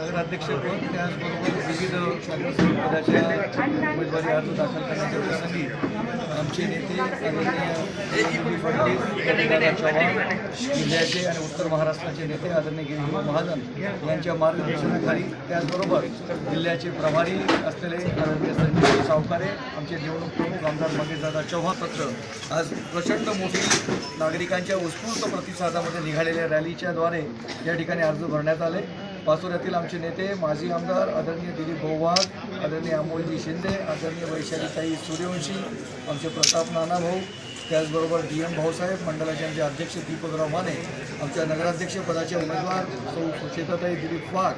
नगराध्यक्षपद त्याचबरोबर विविध पदाच्या उमेदवारी अर्ज दाखल करण्याच्या प्रसंगी आमचे नेते आदरणीय फडणवीस जिल्ह्याचे आणि उत्तर महाराष्ट्राचे नेते आदरणीय गिरीश महाजन यांच्या मार्गदर्शनाखाली त्याचबरोबर जिल्ह्याचे प्रभारी असलेले आदरणीय संजय सावकारे आमचे निवडणूक प्रमुख आमदार मंगेशदादा चव्हाण पत्र आज प्रचंड मोठी नागरिकांच्या उत्स्फूर्त प्रतिसादामध्ये निघालेल्या रॅलीच्या द्वारे या ठिकाणी अर्ज भरण्यात आले. पाचोऱ्यातील आमचे नेते माजी आमदार आदरणीय दिलीप भाऊवाग आदरणीय अमोलजी शिंदे आदरणीय वैशालीताई सूर्यवंशी आमचे प्रताप नाना भाऊ त्याचबरोबर डी एम भाऊसाहेब मंडळाचे आमचे अध्यक्ष दीपकराव माने आमच्या नगराध्यक्ष पदाचे उमेदवार सौ सुचेताताई दिलीप वाघ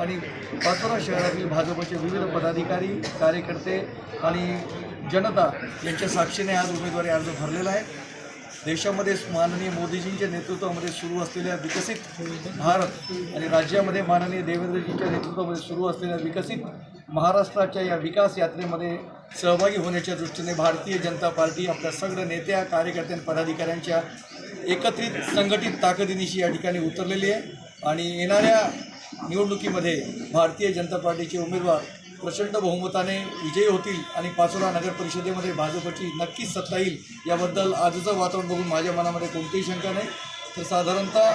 आणि पाचोरा शहरातील भाजपचे विविध पदाधिकारी कार्यकर्ते आणि जनता यांच्या साक्षीने आज उमेदवारी अर्ज भरलेला आहे. देशामध्ये माननीय मोदीजींच्या नेतृत्वामध्ये सुरू असलेल्या विकसित भारत आणि राज्यामध्ये माननीय देवेंद्रजींच्या नेतृत्वामध्ये सुरू असलेल्या विकसित महाराष्ट्राच्या या विकास यात्रेमध्ये सहभागी होण्याच्या दृष्टीने भारतीय जनता पार्टी आपल्या सगळ्या नेत्या कार्यकर्त्या आणि पदाधिकाऱ्यांच्या एकत्रित संघटित ताकदीनिशी या ठिकाणी उतरलेली आहे. आणि येणाऱ्या निवडणुकीमध्ये भारतीय जनता पार्टीचे उमेदवार प्रचंड बहुमताने विजयी होतील आणि पाचोरा नगर परिषदेमध्ये भाजपची नक्कीच सत्ता येईल याबद्दल आजचं वातावरण बघून माझ्या मनामध्ये कोणतीही शंका नाही. तर साधारणतः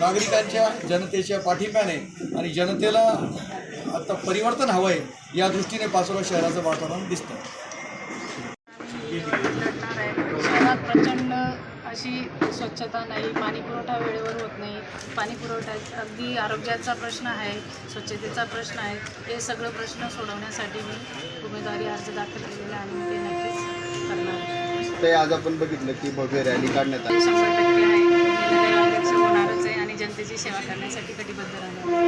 नागरिकांच्या जनतेच्या पाठिंब्याने आणि जनतेला आता परिवर्तन हवं आहे या दृष्टीने पाचोरा शहराचं वातावरण दिसतं शहरात प्रचंड अशी स्वच्छता नाही पाणी पुरवठा वेळेवर होत नाही पाणी पुरवठा अगदी आरोग्याचा प्रश्न आहे स्वच्छतेचा प्रश्न आहे हे सगळं प्रश्न सोडवण्यासाठी मी उमेदवारी अर्ज दाखल केलेला आहे आणि ते नक्कीच करणार. ते आज आपण बघितलं की भव्य रॅली काढण्यात आली शंभर टक्के आहे होणारच आहे आणि जनतेची सेवा करण्यासाठी कटिबद्ध राहणार आहे.